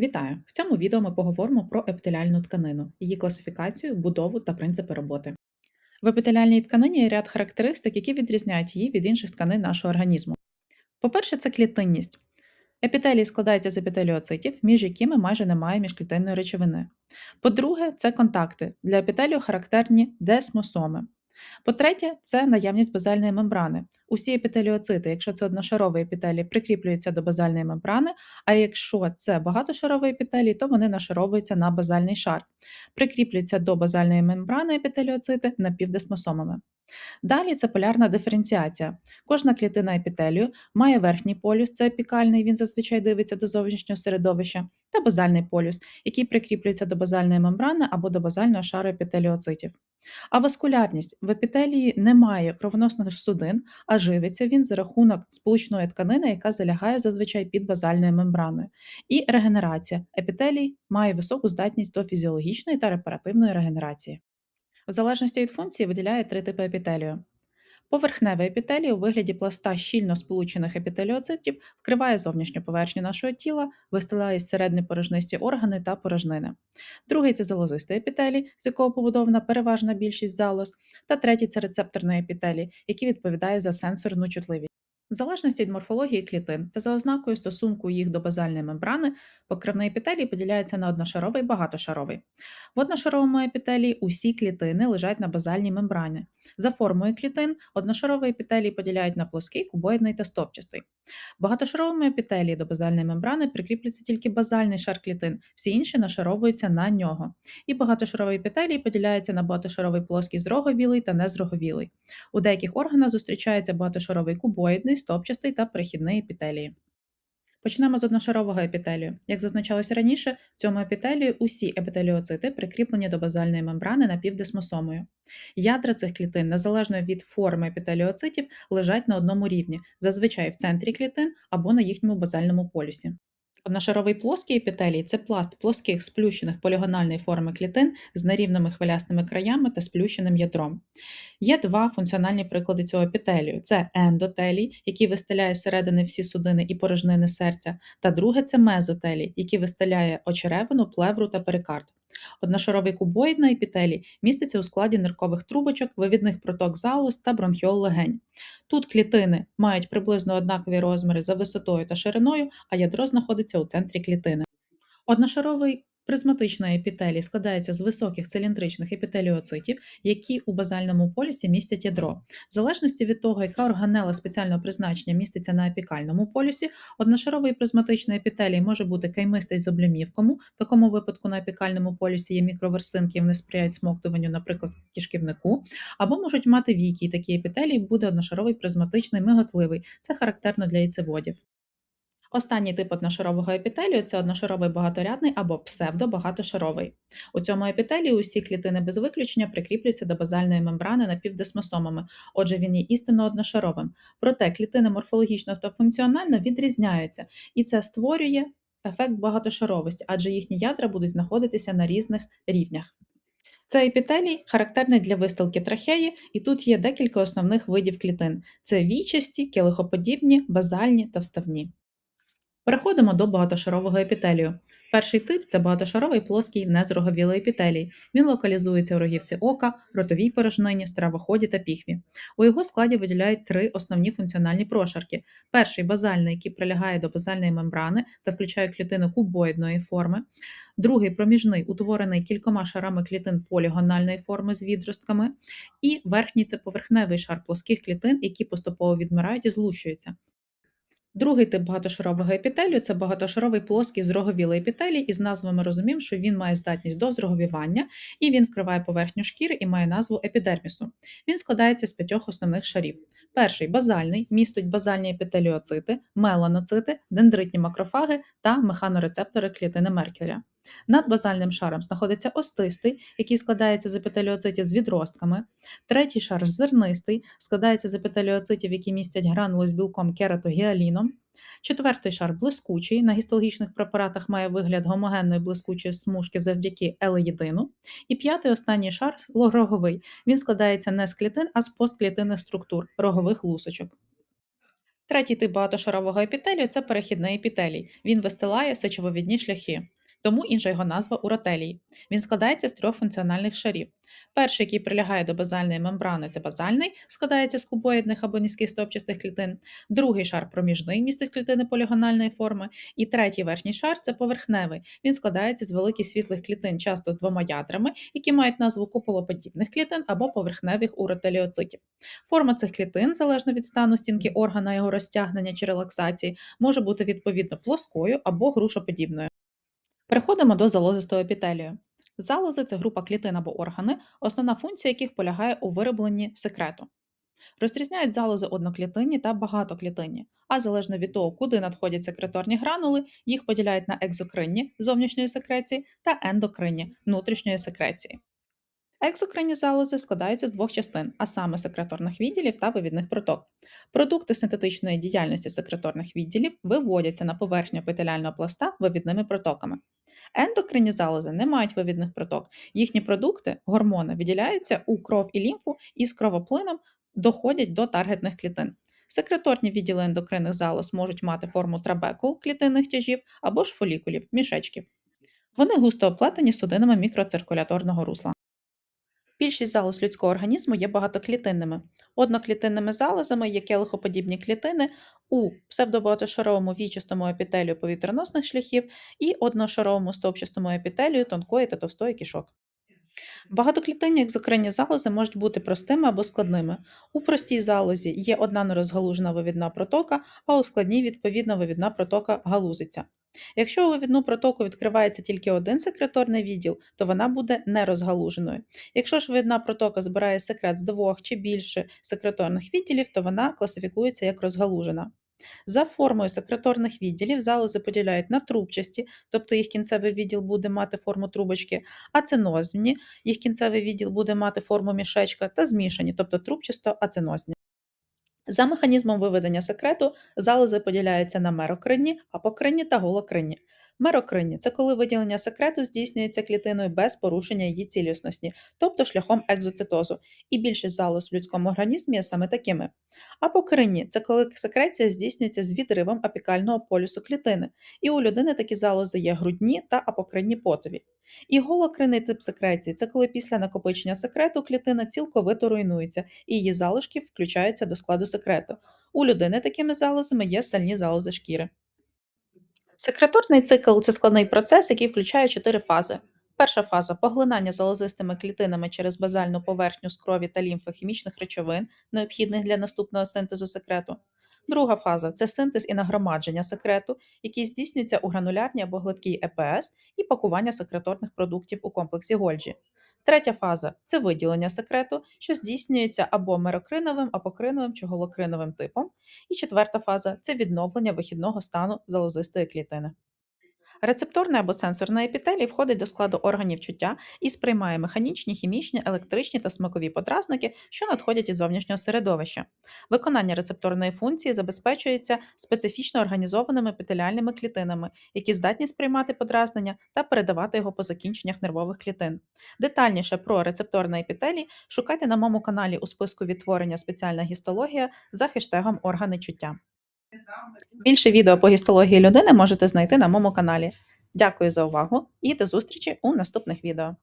Вітаю! В цьому відео ми поговоримо про епітеліальну тканину, її класифікацію, будову та принципи роботи. В епітеліальній тканині є ряд характеристик, які відрізняють її від інших тканин нашого організму. По-перше, це клітинність. Епітелій складається з епітеліоцитів, між якими майже немає міжклітинної речовини. По-друге, це контакти. Для епітелію характерні десмосоми. По-третє, це наявність базальної мембрани. Усі епітеліоцити, якщо це одношаровий епітелій, прикріплюються до базальної мембрани, а якщо це багатошаровий епітелій, то вони нашаровуються на базальний шар, прикріплюються до базальної мембрани епітеліоцити напівдесмосомами. Далі це полярна диференціація. Кожна клітина епітелію має верхній полюс, це епікальний, він зазвичай дивиться до зовнішнього середовища, та базальний полюс, який прикріплюється до базальної мембрани або до базального шару епітеліоцитів. А васкулярність в епітелії немає кровоносних судин, а живиться він за рахунок сполучної тканини, яка залягає зазвичай під базальною мембраною. І регенерація. Епітелій має високу здатність до фізіологічної та репаративної регенерації. В залежності від функції виділяє три типи епітелію. Поверхневий епітелій у вигляді пласта щільно сполучених епітеліоцитів вкриває зовнішню поверхню нашого тіла, вистилає середні порожнисті органи та порожнини. Другий це залозистий епітелій, з якого побудована переважна більшість залоз, та третій це рецепторний епітелій, який відповідає за сенсорну чутливість. В залежності від морфології клітин та за ознакою стосунку їх до базальної мембрани, покривний епітелій поділяється на одношаровий і багатошаровий. В одношаровому епітелії усі клітини лежать на базальній мембрані. За формою клітин одношаровий епітелій поділяють на плоский, кубоїдний та стовпчастий. В багатошаровому епітелії до базальної мембрани прикріплюється тільки базальний шар клітин, всі інші нашаровуються на нього. І багатошаровий епітелій поділяється на багатошаровий плоский зроговілий та незроговілий. У деяких органах зустрічається багатошаровий кубоїдний, стовпчастий та перехідний епітелії. Почнемо з одношарового епітелію. Як зазначалося раніше, в цьому епітелію усі епітеліоцити прикріплені до базальної мембрани напівдесмосомою. Ядра цих клітин, незалежно від форми епітеліоцитів, лежать на одному рівні, зазвичай в центрі клітин або на їхньому базальному полюсі. Одношаровий плоский епітелій це пласт плоских сплющених полігональної форми клітин з нерівними хвилястими краями та сплющеним ядром. Є два функціональні приклади цього епітелію: це ендотелій, який вистеляє зсередини всі судини і порожнини серця, та друге це мезотелій, який вистеляє очеревину, плевру та перикард. Одношаровий на епітелі міститься у складі ниркових трубочок, вивідних проток залоз та бронхіол легень. Тут клітини мають приблизно однакові розміри за висотою та шириною, а ядро знаходиться у центрі клітини. Одношаровий призматичний епітелій складається з високих циліндричних епітеліоцитів, які у базальному полюсі містять ядро. В залежності від того, яка органела спеціального призначення міститься на епікальному полюсі, одношаровий призматичний епітелій може бути каймистий з облямівком, в такому випадку на епікальному полюсі є мікроверсинки, вони сприяють смоктуванню, наприклад, кишківнику, або можуть мати віки, і такий епітелій буде одношаровий призматичний миготливий. Це характерно для яйцеводів. Останній тип одношарового епітелію це одношаровий багаторядний або псевдобагатошаровий. У цьому епітелії усі клітини без виключення прикріплюються до базальної мембрани напівдесмосомами, отже, він є істинно одношаровим. Проте клітини морфологічно та функціонально відрізняються, і це створює ефект багатошаровості, адже їхні ядра будуть знаходитися на різних рівнях. Цей епітелій характерний для вистилки трахеї, і тут є декілька основних видів клітин: це війчасті, келихоподібні, базальні та вставні. Переходимо до багатошарового епітелію. Перший тип це багатошаровий плоский незроговілий епітелій. Він локалізується у рогівці ока, ротовій порожнині, стравоході та піхві. У його складі виділяють три основні функціональні прошарки: перший базальний, який прилягає до базальної мембрани та включає клітини кубоїдної форми. Другий проміжний, утворений кількома шарами клітин полігональної форми з відростками, і верхній це поверхневий шар плоских клітин, які поступово відмирають і злущуються. Другий тип багатошарового епітелію це багатошаровий плоский зроговілий епітелій, і з назви ми розуміємо, що він має здатність до зроговівання, і він вкриває поверхню шкіри і має назву епідермісу. Він складається з п'ятьох основних шарів. Перший базальний містить базальні епітеліоцити, меланоцити, дендритні макрофаги та механорецептори клітини Меркеля. Над базальним шаром знаходиться остистий, який складається з епітеліоцитів з відростками. Третій шар зернистий, складається з епітеліоцитів, які містять гранули з білком кератогіаліном. Четвертий шар блискучий. На гістологічних препаратах має вигляд гомогенної блискучої смужки завдяки елеїдину. І п'ятий останній шар роговий. Він складається не з клітин, а з постклітинних структур рогових лусочок. Третій тип багатошарового епітелію це перехідний епітелій. Він вистилає сечововідні шляхи. Тому інша його назва уротелій. Він складається з трьох функціональних шарів. Перший, який прилягає до базальної мембрани, це базальний, складається з кубоїдних або низьких стовпчастих клітин. Другий шар проміжний містить клітини полігональної форми. І третій верхній шар це поверхневий. Він складається з великих світлих клітин, часто з двома ядрами, які мають назву куполоподібних клітин або поверхневих уротеліоцитів. Форма цих клітин, залежно від стану стінки органа, його розтягнення чи релаксації, може бути відповідно плоскою або грушоподібною. Переходимо до залозистого епітелію. Залози це група клітин або органи, основна функція яких полягає у виробленні секрету. Розрізняють залози одноклітинні та багатоклітинні, а залежно від того, куди надходять секреторні гранули, їх поділяють на екзокринні зовнішньої секреції та ендокринні внутрішньої секреції. Екзокринні залози складаються з двох частин, а саме секреторних відділів та вивідних проток. Продукти синтетичної діяльності секреторних відділів виводяться на поверхню епітеліального пласта вивідними протоками. Ендокринні залози не мають вивідних проток. Їхні продукти, гормони, виділяються у кров і лімфу і з кровоплином доходять до таргетних клітин. Секреторні відділи ендокринних залоз можуть мати форму трабекул клітинних тяжів або ж фолікулів, мішечків. Вони густо оплетені судинами мікроциркуляторного русла. Більшість залоз людського організму є багатоклітинними. Одноклітинними залозами є келихоподібні клітини у псевдобагатошаровому вічистому епітелію повітряносних шляхів і одношаровому стовпчастому епітелію тонкої та товстої кишок. Багатоклітинні екзокринні залози можуть бути простими або складними. У простій залозі є одна нерозгалужена вивідна протока, а у складній відповідна вивідна протока галузиться. Якщо у вивідну протоку відкривається тільки один секреторний відділ, то вона буде нерозгалуженою. Якщо ж вивідна протока збирає секрет з двох чи більше секреторних відділів, то вона класифікується як розгалужена. За формою секреторних відділів залози поділяють на трубчасті, тобто їх кінцевий відділ буде мати форму трубочки, ацинозні, їх кінцевий відділ буде мати форму мішечка, та змішані, тобто трубчасто-ацинозні. За механізмом виведення секрету залози поділяються на мерокринні, апокринні та голокринні. Мерокринні це коли виділення секрету здійснюється клітиною без порушення її цілісності, тобто шляхом екзоцитозу, і більшість залоз в людському організмі є саме такими. Апокринні це коли секреція здійснюється з відривом апікального полюсу клітини, і у людини такі залози є грудні та апокринні потові. І голокринний тип секреції це коли після накопичення секрету клітина цілковито руйнується і її залишки включаються до складу секрету. У людини такими залозами є сальні залози шкіри. Секреторний цикл це складний процес, який включає чотири фази. Перша фаза поглинання залозистими клітинами через базальну поверхню з крові та лімфи хімічних речовин, необхідних для наступного синтезу секрету. Друга фаза це синтез і нагромадження секрету, який здійснюється у гранулярній або гладкій ЕПС і пакування секреторних продуктів у комплексі Гольджі. Третя фаза це виділення секрету, що здійснюється або мерокриновим, апокриновим чи голокриновим типом. І четверта фаза це відновлення вихідного стану залозистої клітини. Рецепторний або сенсорний епітелій входить до складу органів чуття і сприймає механічні, хімічні, електричні та смакові подразники, що надходять із зовнішнього середовища. Виконання рецепторної функції забезпечується специфічно організованими епітеліальними клітинами, які здатні сприймати подразнення та передавати його по закінченнях нервових клітин. Детальніше про рецепторний епітелій шукайте на моєму каналі у списку відтворення спеціальна гістологія за хештегом органи чуття. Більше відео по гістології людини можете знайти на моєму каналі. Дякую за увагу і до зустрічі у наступних відео.